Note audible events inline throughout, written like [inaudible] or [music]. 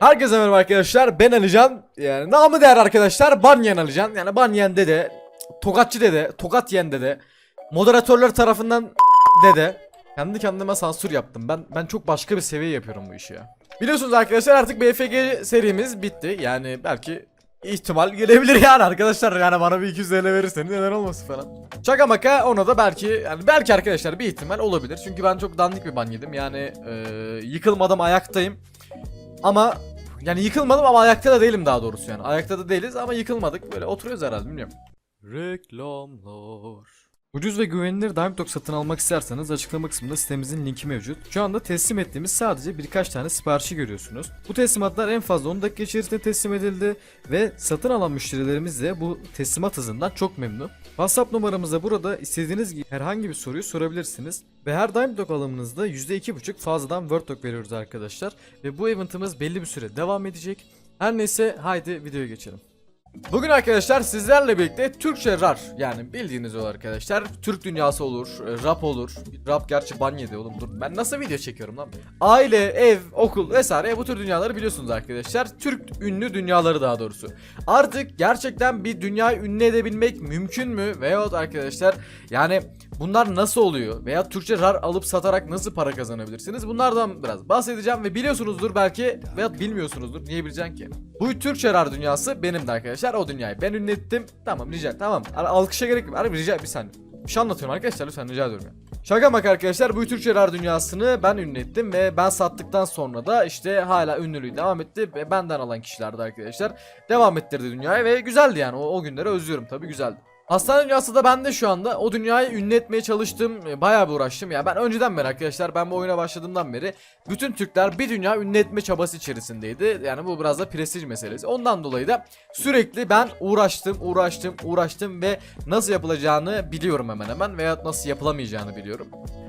Herkese merhaba arkadaşlar ben Alican. Yani namı değer arkadaşlar Banyen Alican. Yani Banyen dede Tokatçı dede Tokat yen dede Moderatörler tarafından dede. Kendi kendime sansür yaptım. Ben ben çok başka bir seviye yapıyorum bu işi ya. Biliyorsunuz arkadaşlar artık BFG serimiz bitti. Yani belki ihtimal gelebilir yani arkadaşlar. Yani bana bir 200 TL verirseniz neden olmasın falan. Şaka maka ona da belki yani belki arkadaşlar bir ihtimal olabilir. Çünkü ben çok dandik bir ban yedim. Yani e, yıkılmadım ayaktayım ama yani yıkılmadım ama ayakta da değilim daha doğrusu yani. Ayakta da değiliz ama yıkılmadık. Böyle oturuyoruz herhalde bilmiyorum. Reklamlar. Ucuz ve güvenilir Dog satın almak isterseniz açıklama kısmında sitemizin linki mevcut. Şu anda teslim ettiğimiz sadece birkaç tane siparişi görüyorsunuz. Bu teslimatlar en fazla 10 dakika içerisinde teslim edildi ve satın alan müşterilerimiz de bu teslimat hızından çok memnun. WhatsApp numaramıza burada istediğiniz gibi herhangi bir soruyu sorabilirsiniz. Ve her Diamond Dog alımınızda %2.5 fazladan Word veriyoruz arkadaşlar. Ve bu eventimiz belli bir süre devam edecek. Her neyse haydi videoya geçelim. Bugün arkadaşlar sizlerle birlikte Türkçe RAR yani bildiğiniz o arkadaşlar Türk dünyası olur, e, rap olur. Rap gerçi ban yedi oğlum dur. Ben nasıl video çekiyorum lan? Aile, ev, okul vesaire bu tür dünyaları biliyorsunuz arkadaşlar. Türk ünlü dünyaları daha doğrusu. Artık gerçekten bir dünyayı ünlü edebilmek mümkün mü? Veyahut arkadaşlar yani bunlar nasıl oluyor? Veya Türkçe RAR alıp satarak nasıl para kazanabilirsiniz? Bunlardan biraz bahsedeceğim ve biliyorsunuzdur belki veya bilmiyorsunuzdur niye bileceksin ki. Bu Türkçe RAR dünyası benim de arkadaşlar. O dünyayı ben ünlettim. Tamam rica tamam. Al- alkışa gerek yok. Harbi rica bir saniye. Bir şey anlatıyorum arkadaşlar lütfen rica ediyorum ya. Şaka maka arkadaşlar bu Türkçe RAR dünyasını ben ünlettim ve ben sattıktan sonra da işte hala ünlülüğü devam etti ve benden alan kişilerdi arkadaşlar. Devam ettirdi dünyayı ve güzeldi yani. O, o günleri özlüyorum tabi güzeldi. Hastane dünyası da ben de şu anda o dünyayı ünlü etmeye çalıştım. e, Bayağı bir uğraştım. Ya ben önceden beri arkadaşlar ben bu oyuna başladığımdan beri bütün Türkler bir dünya ünlü etme çabası içerisindeydi. Yani bu biraz da prestij meselesi. Ondan dolayı da sürekli ben uğraştım, uğraştım, uğraştım ve nasıl yapılacağını biliyorum hemen hemen veya nasıl yapılamayacağını biliyorum.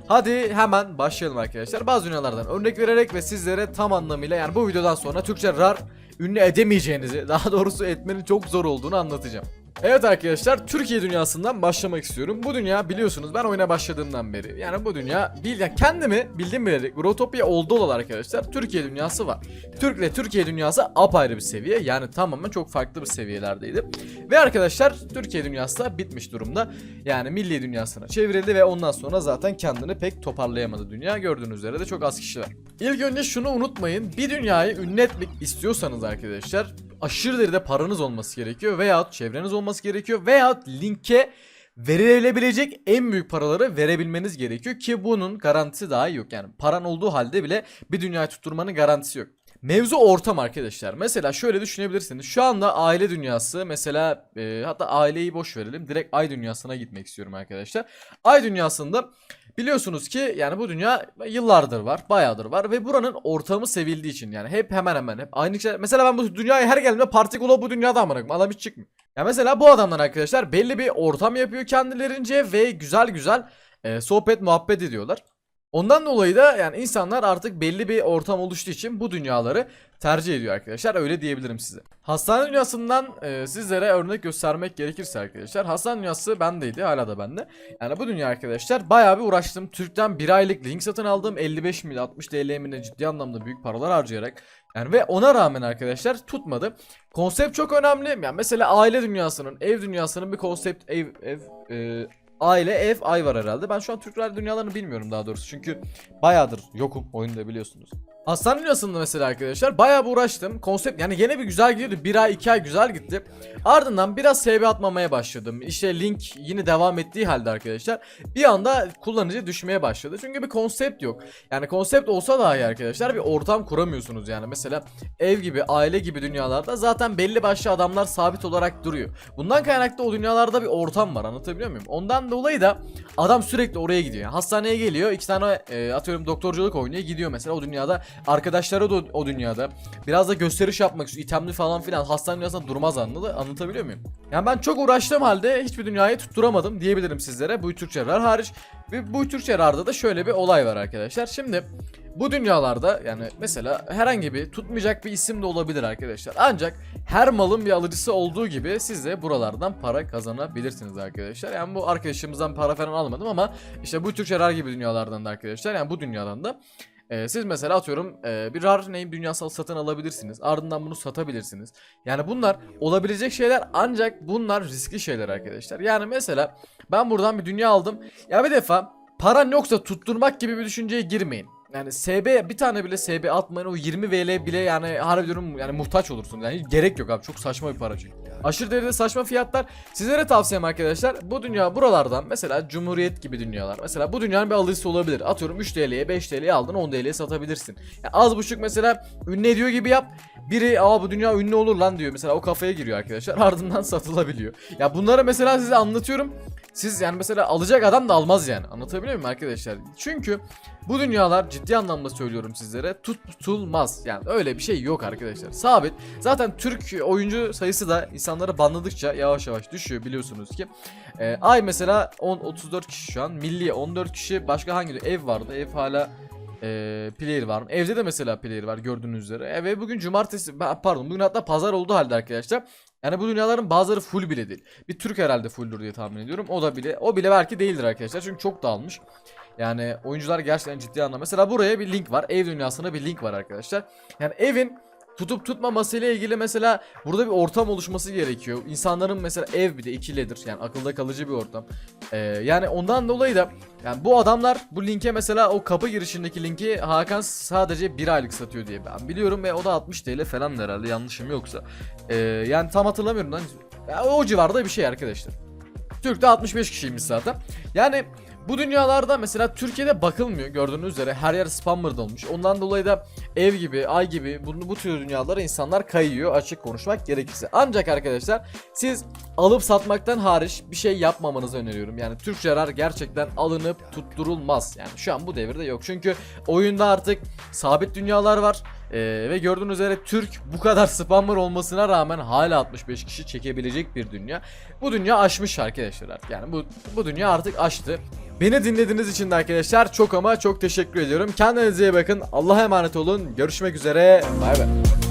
Hadi hemen başlayalım arkadaşlar. Bazı dünyalardan örnek vererek ve sizlere tam anlamıyla yani bu videodan sonra Türkçe RAR ünlü edemeyeceğinizi, daha doğrusu etmenin çok zor olduğunu anlatacağım. Evet arkadaşlar Türkiye dünyasından başlamak istiyorum. Bu dünya biliyorsunuz ben oyuna başladığımdan beri. Yani bu dünya bil, yani kendimi bildim bilerek Grotopia oldu olan arkadaşlar Türkiye dünyası var. Türk ile Türkiye dünyası apayrı bir seviye. Yani tamamen çok farklı bir seviyelerdeydi. Ve arkadaşlar Türkiye dünyası da bitmiş durumda. Yani milli dünyasına çevrildi ve ondan sonra zaten kendini pek toparlayamadı dünya. Gördüğünüz üzere de çok az kişi var. İlk önce şunu unutmayın. Bir dünyayı ünlü etmek istiyorsanız arkadaşlar aşırı derecede paranız olması gerekiyor veyahut çevreniz olması gerekiyor veyahut linke verilebilecek en büyük paraları verebilmeniz gerekiyor ki bunun garantisi daha yok. Yani paran olduğu halde bile bir dünyayı tutturmanın garantisi yok. Mevzu ortam arkadaşlar. Mesela şöyle düşünebilirsiniz. Şu anda aile dünyası mesela e, hatta aileyi boş verelim. Direkt ay dünyasına gitmek istiyorum arkadaşlar. Ay dünyasında biliyorsunuz ki yani bu dünya yıllardır var, bayağıdır var ve buranın ortamı sevildiği için yani hep hemen hemen hep aynı şey. Mesela ben bu dünyaya her geldiğimde Partikula bu dünyada amına koyayım. Adam hiç çıkmıyor. Ya mesela bu adamlar arkadaşlar belli bir ortam yapıyor kendilerince ve güzel güzel e, sohbet muhabbet ediyorlar. Ondan dolayı da yani insanlar artık belli bir ortam oluştuğu için bu dünyaları tercih ediyor arkadaşlar. Öyle diyebilirim size. Hastane dünyasından e, sizlere örnek göstermek gerekirse arkadaşlar. Hastane dünyası bendeydi hala da bende. Yani bu dünya arkadaşlar bayağı bir uğraştım. Türk'ten bir aylık link satın aldım. 55 mil 60 TL mi ne ciddi anlamda büyük paralar harcayarak. Yani ve ona rağmen arkadaşlar tutmadı. Konsept çok önemli. Yani mesela aile dünyasının, ev dünyasının bir konsept ev ev e, aile, ev, ay var herhalde. Ben şu an Türkler dünyalarını bilmiyorum daha doğrusu. Çünkü bayağıdır yokum oyunda biliyorsunuz. Hastane dünyasında mesela arkadaşlar bayağı bir uğraştım. Konsept yani gene bir güzel gidiyordu. Bir ay iki ay güzel gitti. Ardından biraz SB atmamaya başladım. İşte link yine devam ettiği halde arkadaşlar. Bir anda kullanıcı düşmeye başladı. Çünkü bir konsept yok. Yani konsept olsa dahi arkadaşlar bir ortam kuramıyorsunuz yani. Mesela ev gibi, aile gibi dünyalarda zaten belli başlı adamlar sabit olarak duruyor. Bundan kaynaklı o dünyalarda bir ortam var anlatabiliyor muyum? Ondan dolayı da adam sürekli oraya gidiyor. Hastaneye geliyor iki tane e, atıyorum doktorculuk oynuyor gidiyor mesela o dünyada. Arkadaşları da o, o dünyada. Biraz da gösteriş yapmak istiyor. itemli falan filan. Hastane dünyasında durmaz anladı. Anlatabiliyor muyum? Yani ben çok uğraştığım halde hiçbir dünyayı tutturamadım diyebilirim sizlere. Bu Türkçe RAR hariç. Ve bu Türkçe RAR'da da şöyle bir olay var arkadaşlar. Şimdi bu dünyalarda yani mesela herhangi bir tutmayacak bir isim de olabilir arkadaşlar. Ancak her malın bir alıcısı olduğu gibi siz de buralardan para kazanabilirsiniz arkadaşlar. Yani bu arkadaşımızdan para falan almadım ama işte bu Türkçe RAR gibi dünyalardan da arkadaşlar yani bu dünyadan da Ee, siz mesela atıyorum e, bir rar name dünyasal satın alabilirsiniz. Ardından bunu satabilirsiniz. Yani bunlar olabilecek şeyler ancak bunlar riskli şeyler arkadaşlar. Yani mesela ben buradan bir dünya aldım. Ya bir defa paran yoksa tutturmak gibi bir düşünceye girmeyin. Yani SB bir tane bile SB atmayın o 20 VL bile yani harbi yani muhtaç olursunuz. Yani gerek yok abi çok saçma bir para çünkü. Aşırı derecede saçma fiyatlar. Sizlere tavsiyem arkadaşlar bu dünya buralardan mesela Cumhuriyet gibi dünyalar. Mesela bu dünyanın bir alıcısı olabilir. Atıyorum 3 TL'ye 5 TL'ye aldın 10 TL'ye satabilirsin. Yani az buçuk mesela ünlü ediyor gibi yap. Biri aa bu dünya ünlü olur lan diyor. Mesela o kafaya giriyor arkadaşlar. [laughs] Ardından satılabiliyor. Ya bunları mesela size anlatıyorum. Siz yani mesela alacak adam da almaz yani. Anlatabiliyor muyum arkadaşlar? Çünkü bu dünyalar ciddi anlamda söylüyorum sizlere tutulmaz. Yani öyle bir şey yok arkadaşlar. Sabit. Zaten Türk oyuncu sayısı da insanları banladıkça yavaş yavaş düşüyor biliyorsunuz ki. Ee, ay mesela 10 34 kişi şu an. Milli 14 kişi. Başka hangi ev vardı? Ev hala e, player var? Evde de mesela player var gördüğünüz üzere. E, ve bugün cumartesi pardon bugün hatta pazar oldu halde arkadaşlar. Yani bu dünyaların bazıları full bile değil. Bir Türk herhalde fulldur diye tahmin ediyorum. O da bile o bile belki değildir arkadaşlar. Çünkü çok dağılmış. Yani oyuncular gerçekten ciddi anlamda. Mesela buraya bir link var. Ev dünyasına bir link var arkadaşlar. Yani evin tutup tutmaması ile ilgili mesela burada bir ortam oluşması gerekiyor. İnsanların mesela ev bir de ikiledir. Yani akılda kalıcı bir ortam. Ee, yani ondan dolayı da yani bu adamlar bu linke mesela o kapı girişindeki linki Hakan sadece bir aylık satıyor diye ben biliyorum ve o da 60 TL falan herhalde yanlışım yoksa. Ee, yani tam hatırlamıyorum lan. Ya o civarda bir şey arkadaşlar. Türk'te 65 kişiymiş zaten. Yani bu dünyalarda mesela Türkiye'de bakılmıyor gördüğünüz üzere her yer spammer olmuş. Ondan dolayı da ev gibi, ay gibi bu, bu tür dünyalara insanlar kayıyor açık konuşmak gerekirse. Ancak arkadaşlar siz alıp satmaktan hariç bir şey yapmamanızı öneriyorum. Yani Türkçe rar gerçekten alınıp tutturulmaz. Yani şu an bu devirde yok. Çünkü oyunda artık sabit dünyalar var. Ee, ve gördüğünüz üzere Türk bu kadar spammer olmasına rağmen hala 65 kişi çekebilecek bir dünya. Bu dünya aşmış arkadaşlar artık. Yani bu bu dünya artık aştı. Beni dinlediğiniz için de arkadaşlar çok ama çok teşekkür ediyorum. Kendinize iyi bakın. Allah'a emanet olun. Görüşmek üzere. Bay bay.